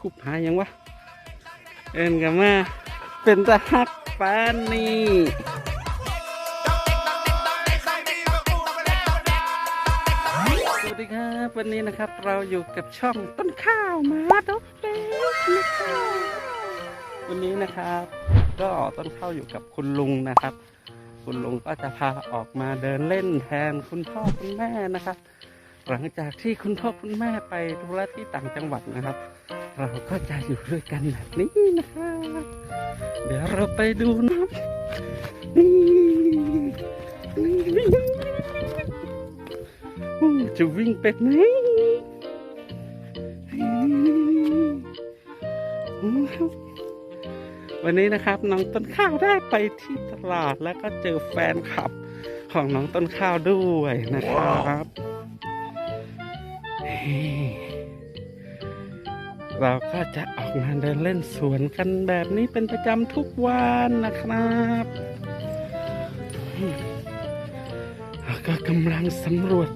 ขุบหายังวะ เอินกันมา เป็นตะฮักปานนี่สวัสดีครับ วันนี้นะครับเราอยู่กับช่องต้นข้าวมาดกเบสนะครับวันนี้นะครับ ก็ต้นข้าวอยู่กับคุณลุงนะครับ คุณลุงก็จะพาออกมาเดินเล่นแทนคุณพ่อคุณแม่นะครับ หลังจากที่คุณพ่อคุณแม่ไปธุระที่ต่างจังหวัดนะครับ เราก็จะอยู่ด้วยกันแบบนี้นะครับเดี๋ยวเราไปดูนะนี่นี่จะวิ่งเป็ดไหมวันนี้นะครับน้องต้นข้าวได้ไปที่ตลาดแล้วก็เจอแฟนคลับของน้องต้นข้าวด้วยนะครับ เราก็จะออกมาเดินเล่นสวนกันแบบนี้เป็นประจำทุกวันนะครับเราก็กำลังสำรวจ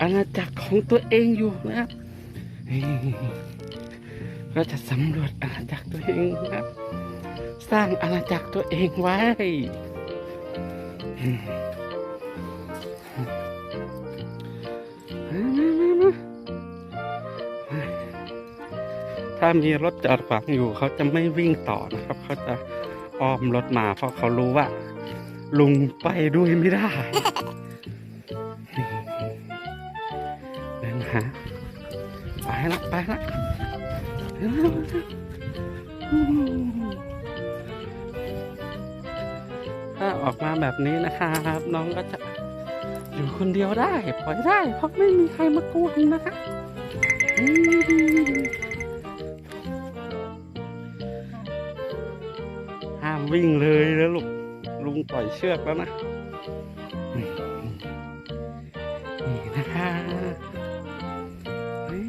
อาณาจักรของตัวเองอยู่นะครับ ก็จะสำรวจอาณาจักรตัวเองนะครับ สร้างอาณาจักรตัวเองไว้ ถ้ามีรถจอดขวางอยู่เขาจะไม่วิ่งต่อนะครับ เขาจะอ้อมรถมา เพราะเขารู้ว่า ลุงไปด้วยไม่ได้เดินหาไปละไปละถ้าออกมาแบบนี้นะครับ น้องก็จะอยู่คนเดียวได้ ปล่อยได้ เพราะไม่มีใครมากวนนะคะ วิ่งเลยนะลูกลุงปล่อยเชือกแล้วนะ นี่นะคะนี่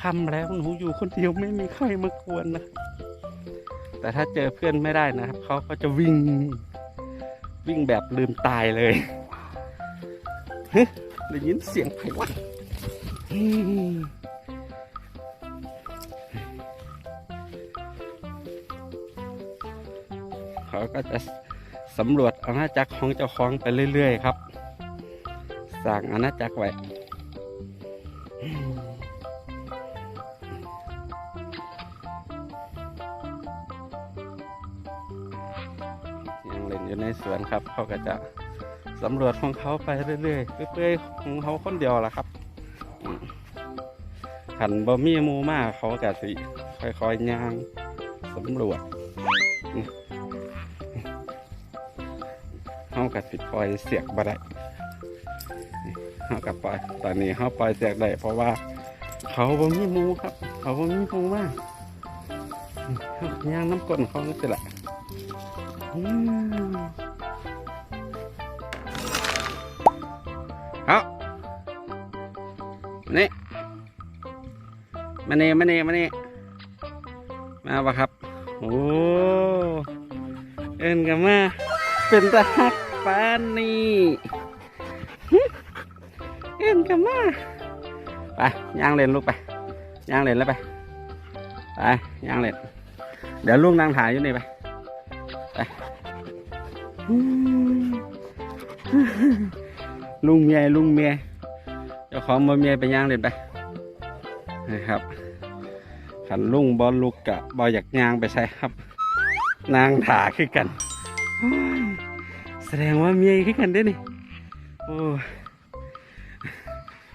ค่ำแล้วหนูอยู่คนเดียวไม่มีใครมากวนนะ แต่ถ้าเจอเพื่อนไม่ได้นะครับเขาก็จะวิ่ง วิ่งแบบลืมตายเลยเฮ้ยได้ยินเสียงไผ่วัด เขาก็จะสำรวจอาณาจักรของเจ้าของไปเรื่อย ๆ ครับสร้างอาณาจักรไว้ยังเล่นอยู่ในสวนครับ เขาก็จะสำรวจของเขาไปเรื่อยๆเปื่อยๆของเขาคนเดียวล่ะครับขันบ่มีหมูมาเขาก็สิค่อยๆย่างสำรวจ เฮากับสิปล่อยเสียกบ่ได้เฮากับปล่อยตอนนี้เฮาปล่อยเสียกได้เพราะว่า เขาบ่มีหมูครับ เขาบ่มีหมูมากนี่เฮาย่างน้ำก้นเขาสิละอืมเอามานี่มานี่มานี่มานี่มาปะครับ โอ้ เอินกันมา เป็นตาหัก ปานนี่เอ็นกันมาไปย่างเล่นลูกไปย่างเล่นแล้วไปไปย่างเล่นเดี๋ยวลุงนั่งถ่ายอยู่นี่ไปไปลุงเมียลุงเมียเจ้าของบ่เมียไปย่างเล่นไปนะครับขันลุงบอลลูกกะบออยากย่างไปใช่ครับ นางถ่าคือกันอ ดงว่าเมียขึ้นกันเด้นี่โอ้ย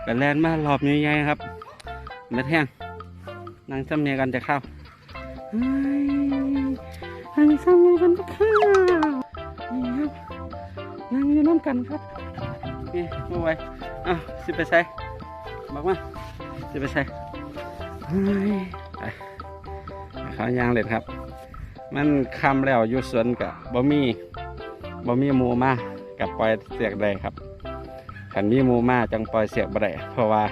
กันแลนมารอบใหญ่ๆครับเม็ดแห้งนางซ้ำเมียกันจะเข้าเฮ้นางซ้ำเมียกันจะเข้านี่ครับนางอยู่น้ำกันครับนี่มาไว้อ้าวสิไปใส่บอกมาสิไปใส่เฮ้ยไปเขายางเล็ดครับ มันคำแล้วอยู่สวนกับบ่มี บ่มีมูมากับปล่อยเสียกได้ครับขันมีมูมาจังปล่อยเสียกบ่ได้เพราะว่า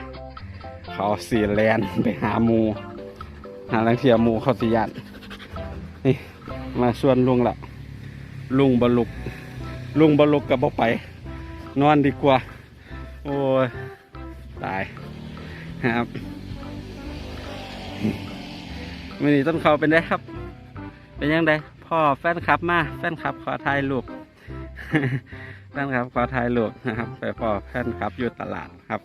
เขาสีแลนไปหามูหาลังเทียมูเขาสิยานนี่มาชวนลุงละลุงบลุก ลุงบลุกกับบ่ไป นอนดีกว่า โอ้ยตายครับมือนี้ต้นเขาเป็นได้ครับ เป็นยังไงพ่อแฟนคลับมา แฟนคลับขอถ่ายรูป แฟนคลับขอถ่ายรูปนะครับไปพ่อแฟนคลับอยู่ตลาดครับ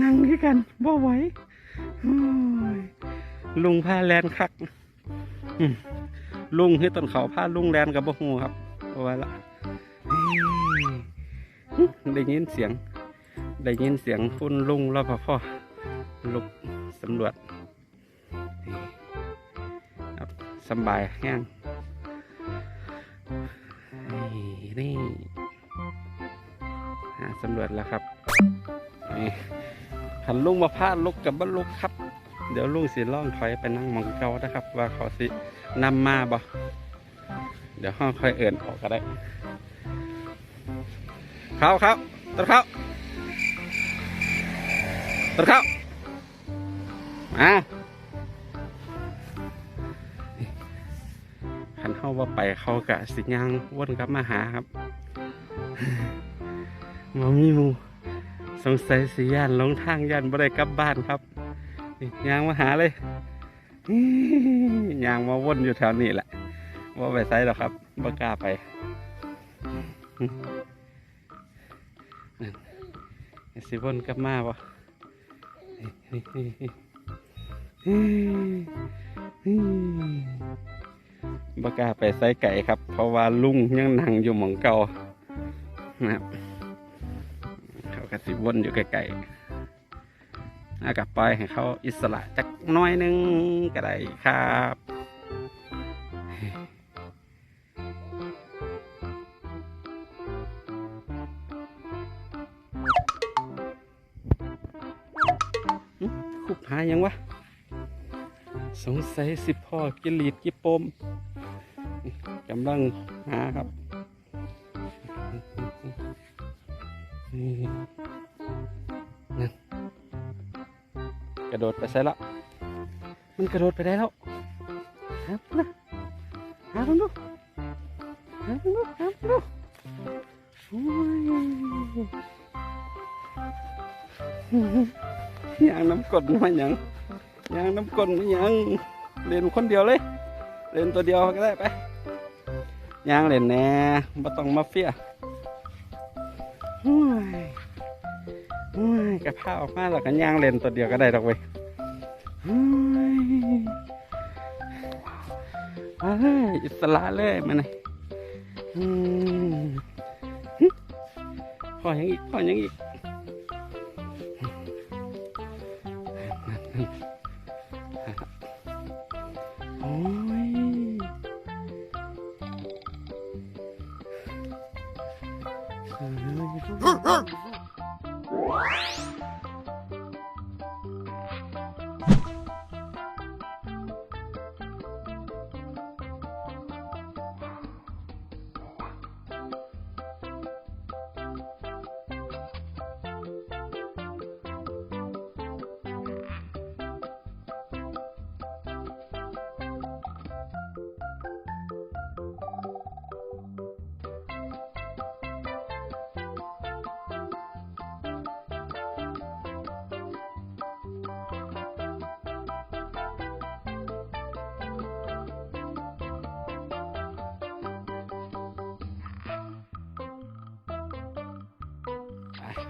นั่งด้วยกันบ่ไหวลุงพาแลนคักลุงให้ต้นเขาพาลุงแลนกับบ่ฮูครับเอาไว้ละได้ยินเสียง ได้ยินเสียงคุณลุงรปภลุกำรวจครับสบายแห้งนี่นี่หาสำรวจแล้วครับนี่หันลุงมาพาดลุกกับบ้านลุกครับ เดี๋ยวลุงสิล่องถอยไปนั่งมองเก่านะครับ ว่าเขาสินำมาบ่เดี๋ยวห้องค่อยเอิ่นออกก็ได้เขาเขาต้นเขาต้นข้า มาขันเข้าว่าไปเขากะสิยางวนกลับมาหาครับมามีมูสงสัยสิย่านลงทางย่านบ่ได้กลับบ้านครับยางมาหาเลยยางมาวนอยู่แถวนี้แหละว่าไปไซหรอครับบ่กล้าไปสิวนกลับมาบ่ บกาไปใส่ไก่ครับ เพราะว่าลุงยังนั่งอยู่หมองเก่านะครับเขากระสิวนอยู่ไกลๆอากับปล่อยให้เขาอิสระจักน้อยหนึงก็ได้ครับขุบหายังวะ สงสัยสิพ่อกิลีดกิปมกำลังหาครับนี่นั่นกระโดดไปใส่แล้วมันกระโดดไปได้แล้วหาันนะหามันดูหามันดูหามันดูโอ้ยอย่างน้ำกดมาอย่าง ยางน้ำก้นมันยังเล่นคนเดียวเลย เล่นตัวเดียวก็ได้ไปยางเล่นแน่ม่ต้องมาเฟียห้วยห้วยกระเพาออกมาแล้วกันยางเล่นตัวเดียวก็ได้ดอกเว้ยห้ยมาเลยอิสระเลยมาเลยอืมหึพอยังอีกพอยังอีก Grr, grr!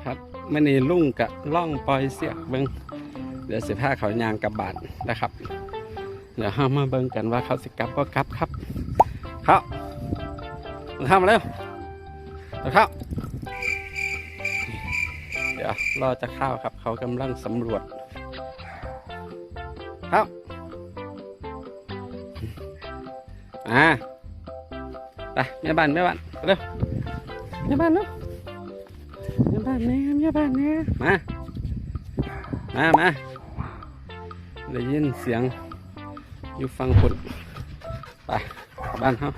ครับมื่อนี้ลุงกะล่องปล่อยเสียกเบิงเดี๋ยวสิพาเขายางกับบานนะครับ เดี๋ยวห้ามาเบิงกันว่าเขาสิกลับก็กลับครับเขาเข้ามาเร็วเข้าเดี๋ยวรอจะเข้าครับ เขากำลังสำรวจเข้าอ่าไปแม่บ้านแม่บ้านเร็วแม่บ้านเร็วานแม่แม่บ้านแม่มามามาได้ยินเสียง อยู่ฟังคนไปบ้านเขา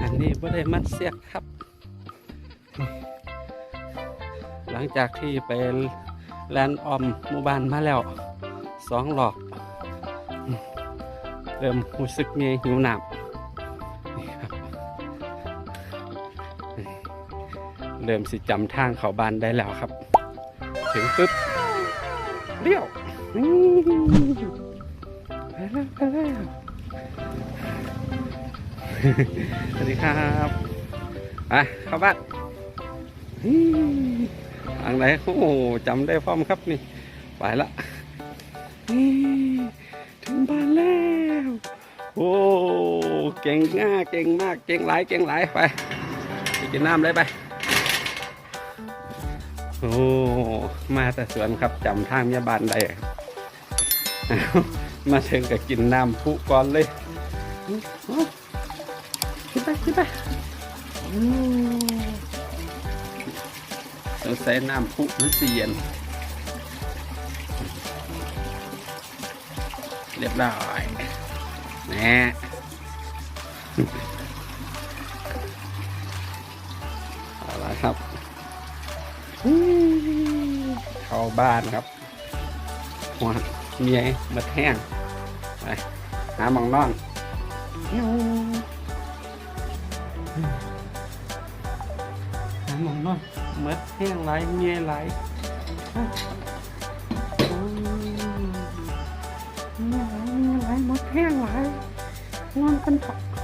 อันนี้บ่ได้มัดเสียกครับ หลังจากที่ไปแลนด์ออมหมู่บ้านมาแล้วสองหลอก เริ่มรู้สึกมีหิวหนับ เริ่มสิจำทางเข้าบ้านได้แล้วครับ ถึงปุ๊บเลี้ยวไปแล้วไปแล้วสวัสดีครับไปเข้าบ้านอืมทางไหนโอ้จำได้พร้อมครับนี่ ไปละนี่ถึงบ้านแล้วโอ้เก่งมากเก่งมากเก่งหลายเก่งหลายไปไปกินน้ำเลยไป โอ้ มาแต่สวนครับจำทางเมียบานได้ครับอ้าวมาถึงก็กินน้ำพุก่อนเลยขึ้นไปขึ้นไปโอ้เราใส่น้ำพุมันเสียน เรียบร้อยแน่ เข้าบ้านครับหัวเมียมาแห้งไปหาหมองนอนหาหมองนอนเมดแห้งไหลเมียไหลเมียไหลเมียไหลมดแห้งไหลนอนกันเถอะ